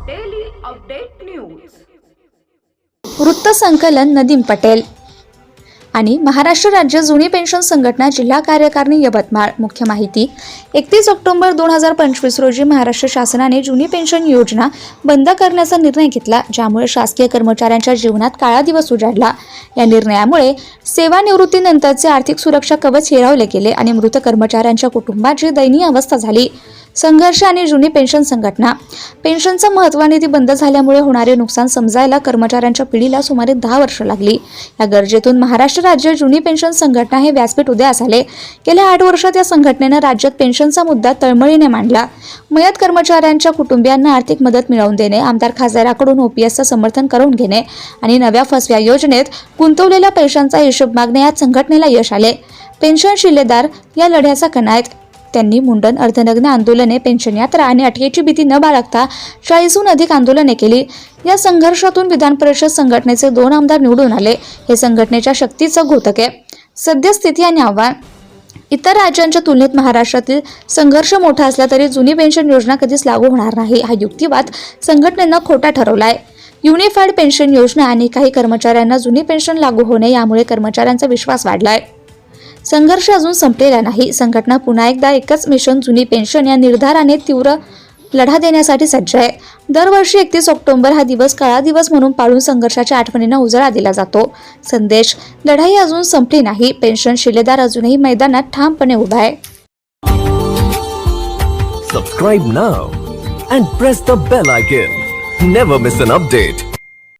Update news वृत्तसंकलन नदीम पटेल आणि महाराष्ट्र राज्य जुनी पेन्शन संघटना जिल्हा कार्यकारिणी यवतमाळ. मुख्य माहिती एकतीस ऑक्टोबर दोन हजार पंचवीस रोजी महाराष्ट्र शासनाने जुनी पेन्शन योजना बंद करण्याचा निर्णय घेतला ज्यामुळे शासकीय कर्मचाऱ्यांच्या जीवनात काळा दिवस उजाडला. या निर्णयामुळे सेवानिवृत्तीनंतरचे आर्थिक सुरक्षा कवच हिरावले गेले आणि मृत कर्मचाऱ्यांच्या कुटुंबाची दयनीय अवस्था झाली. संघर्ष आणि जुनी पेन्शन संघटना. पेन्शनचा महत्त्व निधी बंद झाल्यामुळे होणारे नुकसान समजायला कर्मचाऱ्यांच्या पिढीला सुमारे दहा वर्ष लागली. या गरजेतून महाराष्ट्र राज्य जुनी पेन्शन संघटना हे व्यासपीठ उदयास आले गेल्या आठ वर्षात या संघटनेनं राज्यात पेन्शनचा मुद्दा तळमळीने मांडला. मयत कर्मचाऱ्यांच्या कुटुंबियांना आर्थिक मदत मिळवून देणे आमदार खासदाराकडून ओपीएसचं समर्थन करून घेणे आणि नव्या फसव्या योजनेत गुंतवलेल्या पैशांचा हिशोब मागणे यात संघटनेला यश आले. पेन्शन शिलेदार या लढ्याचा कणा आहेत त्यांनी मुंडन अर्धनग्न आंदोलने पेन्शन यात्रा आणि अटकेची भीती न बाळगता चाळीसहून अधिक आंदोलने केली. या संघर्षातून विधान परिषद संघटनेचे दोन आमदार निवडून आले. हे संघटनेच्या शक्तीचं घोतक आहे. सद्यस्थिती आणि आव्हान. इतर राज्यांच्या तुलनेत महाराष्ट्रातील संघर्ष मोठा असला तरी जुनी पेन्शन योजना कधीच लागू होणार नाही. हा युक्तिवाद संघटनेनं खोटा ठरवला आहे युनिफाईड पेन्शन योजना आणि काही कर्मचाऱ्यांना जुनी पेन्शन लागू होणे यामुळे कर्मचाऱ्यांचा विश्वास वाढलाय. संघर्ष अजून संपलेला नाही. संघटना पुन्हा एकदा एकच मिशन जुनी पेन्शन या निर्धाराने तीव्र लढा देण्यासाठी सज्ज आहे. दरवर्षी एकतीस ऑक्टोबर हा दिवस काळा दिवस म्हणून पाळून संघर्षाच्या आठवणींना उजाळा दिला जातो. संदेश लढाई अजून संपली नाही. पेन्शन शिलेदार अजूनही मैदानात ठामपणे उभा आहे. Subscribe now and press the bell icon never miss an update